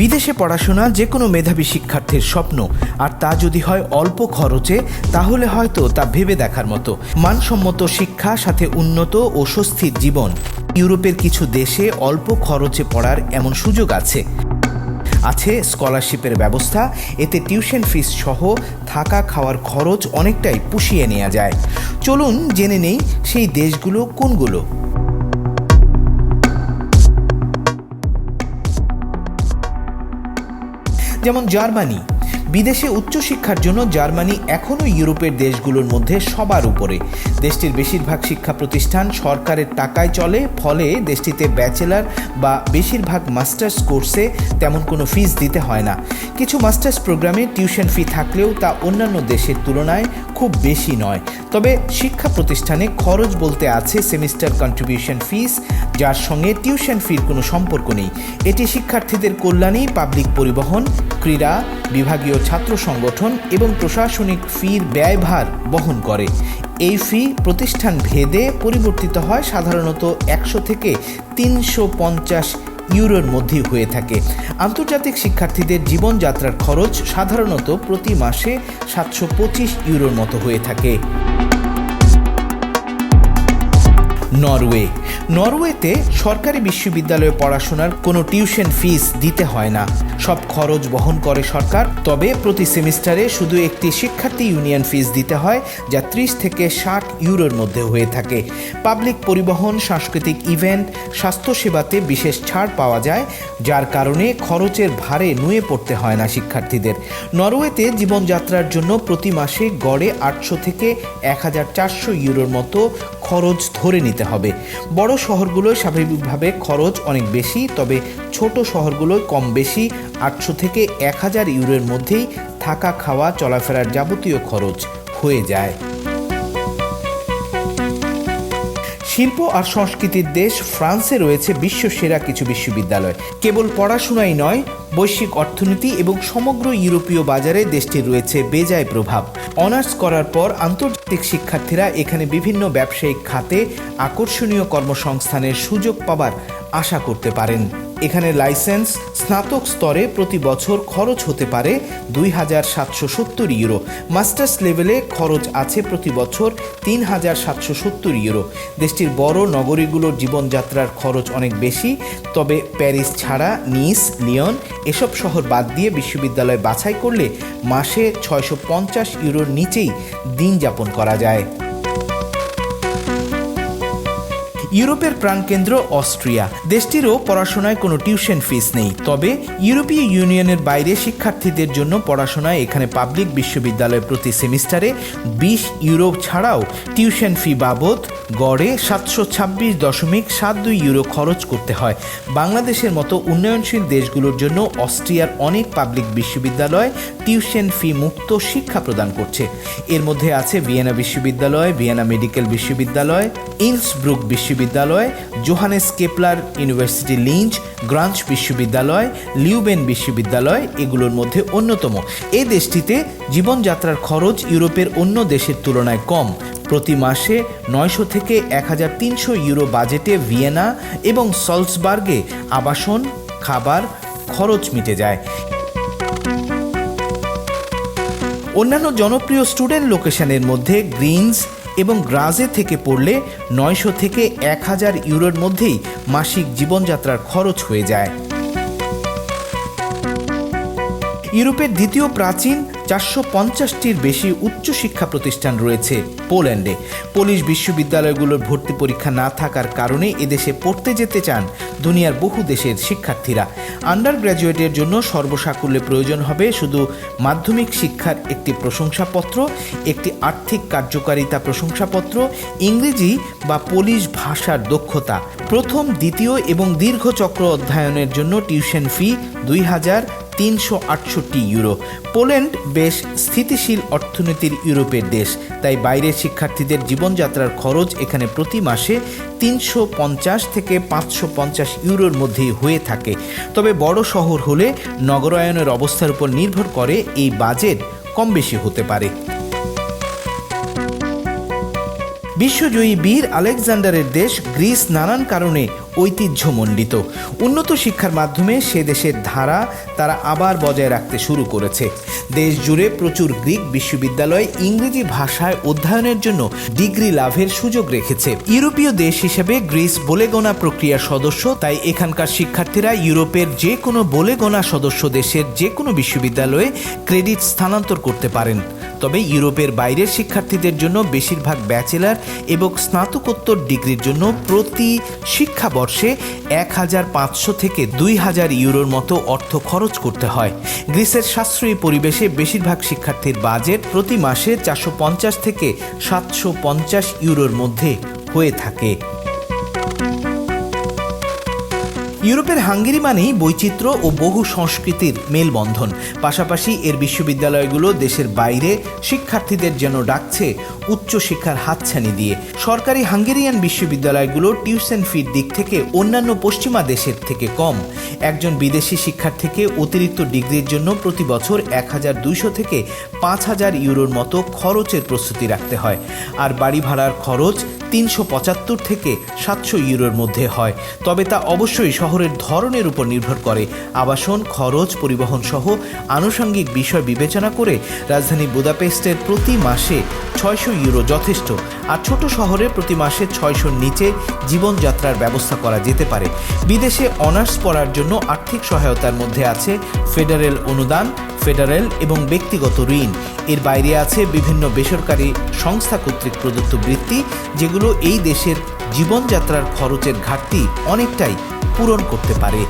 বিদেশে পড়াশোনা যে কোনো মেধাবী শিক্ষার্থীর স্বপ্ন। আর তা যদি হয় অল্প খরচে, তাহলে হয়তো তা ভেবে দেখার মতো। মানসম্মত শিক্ষা, সাথে উন্নত ও স্বস্তির জীবন। ইউরোপের কিছু দেশে অল্প খরচে পড়ার এমন সুযোগ আছে। আছে স্কলারশিপের ব্যবস্থা, এতে টিউশন ফিস সহ থাকা খাওয়ার খরচ অনেকটাই পুষিয়ে নেওয়া যায়। চলুন জেনে নেই সেই দেশগুলো কোনগুলো। যেমন জার্মানি বিদেশে উচ্চশিক্ষার জন্য জার্মানি এখনও ইউরোপের দেশগুলোর মধ্যে সবার উপরে। দেশটির বেশিরভাগ শিক্ষা প্রতিষ্ঠান সরকারের টাকায় চলে, ফলে দেশটিতে ব্যাচেলার বা বেশিরভাগ মাস্টার্স কোর্সে তেমন কোনো ফিস দিতে হয় না। কিছু মাস্টার্স প্রোগ্রামে টিউশন ফি থাকলেও তা অন্যান্য দেশের তুলনায় খুব বেশি নয়। তবে শিক্ষা প্রতিষ্ঠানে খরচ বলতে আছে সেমিস্টার কন্ট্রিবিউশন ফিস যার সঙ্গে টিউশন ফির কোনো সম্পর্ক নেই। এটি শিক্ষার্থীদের কল্যাণেই পাবলিক পরিবহন, ক্রীড়া, বিভাগীয় ছাত্র সংগঠন এবং প্রশাসনিক ফির ব্যয়ভার বহন করে। এই ফি প্রতিষ্ঠান ভেদে পরিবর্তিত হয় সাধারণত একশো থেকে তিনশো পঞ্চাশ ইউরোর মধ্যে হয়ে থাকে। আন্তর্জাতিক শিক্ষার্থীদের জীবনযাত্রার খরচ সাধারণত প্রতি মাসে সাতশো পঁচিশ ইউরোর মতো হয়ে থাকে। নরওয়ে। নরওয়েতে সরকারি বিশ্ববিদ্যালয়ে পড়াশোনার কোনো টিউশন ফিস দিতে হয় না। সব খরচ বহন করে সরকার, তবে প্রতি সেমিস্টারে শুধু একটি শিক্ষার্থী ইউনিয়ন ফিস দিতে হয়, যা ত্রিশ থেকে ষাট ইউরোর মধ্যে হয়ে থাকে। পাবলিক পরিবহন, সাংস্কৃতিক ইভেন্ট, স্বাস্থ্যসেবাতে বিশেষ ছাড় পাওয়া যায়, যার কারণে খরচের ভারে নুয়ে পড়তে হয় না শিক্ষার্থীদের। নরওয়েতে জীবনযাত্রার জন্য প্রতি মাসে গড়ে আটশো থেকে এক হাজার চারশো ইউরোর মতো খরচ ধরে নিতে হবে। বড় শহরগুলোয় স্বাভাবিকভাবে খরচ অনেক বেশি, তবে ছোট শহরগুলোয় কম বেশি। আটশো থেকে এক হাজার ইউরোর মধ্যেই থাকা খাওয়া চলাফেরার যাবতীয় খরচ হয়ে যায়। শিল্প আর সংস্কৃতির দেশ ফ্রান্সে রয়েছে বিশ্ব সেরা কিছু বিশ্ববিদ্যালয়। কেবল পড়াশোনাই নয়, বৈশ্বিক অর্থনীতি এবং সমগ্র ইউরোপীয় বাজারে দেশটির রয়েছে বেজায় প্রভাব। অনার্স করার পর আন্তর্জাতিক শিক্ষার্থীরা এখানে বিভিন্ন ব্যবসায়িক খাতে আকর্ষণীয় কর্মসংস্থানের সুযোগ পাবার আশা করতে পারেন। এখানে লাইসেন্স স্নাতক স্তরে প্রতি বছর খরচ হতে পারে দুই হাজার সাতশো সত্তর ইউরো। মাস্টার্স লেভেলে খরচ আছে প্রতি বছর তিন হাজার সাতশো সত্তর ইউরো। দেশটির বড় নগরীগুলোর জীবনযাত্রার খরচ অনেক বেশি, তবে প্যারিস ছাড়া নিস, লিয়ন এসব শহর বাদ দিয়ে বিশ্ববিদ্যালয় বাছাই করলে মাসে ছয়শো পঞ্চাশ ইউরোর নিচেই দিন যাপন করা যায়। ইউরোপের প্রাণকেন্দ্র অস্ট্রিয়া। দেশটিরও পড়াশোনায় কোনো টিউশন ফিস নেই। তবে ইউরোপীয় ইউনিয়নের বাইরে শিক্ষার্থীদের জন্য পড়াশোনায় এখানে পাবলিক বিশ্ববিদ্যালয় প্রতি সেমিস্টারে বিশ ইউরো ছাড়াও টিউশন ফি বাবদ গড়ে সাতশো ছাব্বিশ দশমিক সাত দুই ইউরো খরচ করতে হয়। বাংলাদেশের মতো উন্নয়নশীল দেশগুলোর জন্য অস্ট্রিয়ার অনেক পাবলিক বিশ্ববিদ্যালয় টিউশন ফি মুক্ত শিক্ষা প্রদান করছে। এর মধ্যে আছে ভিয়েনা বিশ্ববিদ্যালয়, ভিয়েনা মেডিকেল বিশ্ববিদ্যালয়, ইন্সব্রুক বিশ্ববিদ্যালয় Johannes Kepler University Linz, Graz বিশ্ববিদ্যালয়, লিউবেন বিশ্ববিদ্যালয়, এগুলোর মধ্যে অন্যতম। এই দেশটিতে জীবনযাত্রার খরচ ইউরোপের অন্য দেশের তুলনায় কম। প্রতি মাসে নয়শো থেকে এক হাজার তিনশো ইউরো বাজেটে ভিয়েনা এবং সলসবার্গে আবাসন, খাবার খরচ মিটে যায়। অন্যান্য জনপ্রিয় স্টুডেন্ট লোকেশনের মধ্যে গ্রিনস এবং গ্রাজে থেকে পড়লে নয়শো থেকে এক হাজার ইউরোর মধ্যেই মাসিক জীবনযাত্রার খরচ হয়ে যায়। ইউরোপের দ্বিতীয় প্রাচীন চারশো পঞ্চাশটির বেশি উচ্চশিক্ষা প্রতিষ্ঠান রয়েছে পোল্যান্ডে। পোলিশ বিশ্ববিদ্যালয়গুলোর ভর্তি পরীক্ষা না থাকার কারণে এদেশে পড়তে যেতে চান দুনিয়ার বহু দেশের শিক্ষার্থীরা। আন্ডার গ্র্যাজুয়েটের জন্য সর্বসাকুল্যে প্রয়োজন হবে শুধু মাধ্যমিক শিক্ষার একটি প্রশংসাপত্র, একটি আর্থিক কার্যকারিতা প্রশংসাপত্র, ইংরেজি বা পোলিশ ভাষার দক্ষতা। প্রথম, দ্বিতীয় এবং দীর্ঘ চক্র অধ্যয়নের জন্য টিউশন ফি দুই হাজার তিনশো আটষট্টি ইউরো। পোল্যান্ড বেশ স্থিতিশীল অর্থনীতির ইউরোপের দেশ, তাই বাইরের শিক্ষার্থীদের জীবনযাত্রার খরচ এখানে প্রতি মাসে তিনশো পঞ্চাশ থেকে পাঁচশো পঞ্চাশ ইউরোর মধ্যেই হয়ে থাকে। তবে বড় শহর হলে নগরায়নের অবস্থার উপর নির্ভর করে এই বাজেট কম বেশি হতে পারে। বিশ্বজয়ী বীর আলেকজান্ডারের দেশ গ্রিস নানান কারণে ঐতিহ্যমণ্ডিত। উন্নত শিক্ষার মাধ্যমে সে দেশের ধারা তারা আবার বজায় রাখতে শুরু করেছে। দেশ জুড়ে প্রচুর গ্রিক বিশ্ববিদ্যালয় ইংরেজি ভাষায় অধ্যয়নের জন্য ডিগ্রি লাভের সুযোগ রেখেছে। ইউরোপীয় দেশ হিসেবে গ্রিস বলে গোনা প্রক্রিয়ার সদস্য, তাই এখানকার শিক্ষার্থীরা ইউরোপের যে কোনো বলে গোনা সদস্য দেশের যে কোনো বিশ্ববিদ্যালয়ে ক্রেডিট স্থানান্তর করতে পারেন। তবে ইউরোপের বাইরের শিক্ষার্থীদের জন্য বেশিরভাগ ব্যাচেলর এবং স্নাতকোত্তর ডিগ্রির জন্য প্রতি শিক্ষাবর্ষে এক হাজার পাঁচশো থেকে দুই হাজার ইউরোর মতো অর্থ খরচ করতে হয়। গ্রিসের সাশ্রয়ী পরিবেশে বেশিরভাগ শিক্ষার্থীর বাজেট প্রতি মাসে চারশো পঞ্চাশ থেকে সাতশো পঞ্চাশ ইউরোর মধ্যে হয়ে থাকে। ইউরোপের হাঙ্গেরি মানেই বৈচিত্র্য ও বহু সংস্কৃতির মেলবন্ধন। পাশাপাশি এর বিশ্ববিদ্যালয়গুলো দেশের বাইরে শিক্ষার্থীদের যেন ডাকছে উচ্চশিক্ষার হাতছানি দিয়ে। সরকারি হাঙ্গেরিয়ান বিশ্ববিদ্যালয়গুলো টিউশন ফির দিক থেকে অন্যান্য পশ্চিমা দেশের থেকে কম। একজন বিদেশি শিক্ষার্থীকে অতিরিক্ত ডিগ্রির জন্য প্রতি বছর এক হাজার দুইশো থেকে পাঁচ হাজার ইউরোর মতো খরচের প্রস্তুতি রাখতে হয়। আর বাড়ি ভাড়ার খরচ তিনশো পঁচাত্তর থেকে সাতশো ইউরোর মধ্যে হয়। তবে তা অবশ্যই শহরের ধরনের উপর নির্ভর করে। আবাসন, খরচ, পরিবহন সহ আনুষঙ্গিক বিষয় বিবেচনা করে রাজধানী বুদাপেস্টের প্রতি মাসে ছয়শো ইউরো যথেষ্ট আর ছোট শহরে প্রতি মাসে ছয়শোর নিচে জীবনযাত্রার ব্যবস্থা করা যেতে পারে। বিদেশে অনার্স পড়ার জন্য আর্থিক সহায়তার মধ্যে আছে ফেডারেল অনুদান, ফেডারেল এবং ব্যক্তিগত ঋণ। এর বাইরে আছে বিভিন্ন বেসরকারি সংস্থা কর্তৃক প্রদত্ত বৃত্তি, যেগুলো এই দেশের জীবনযাত্রার খরচের ঘাটতি অনেকটাই পূরণ করতে পারে।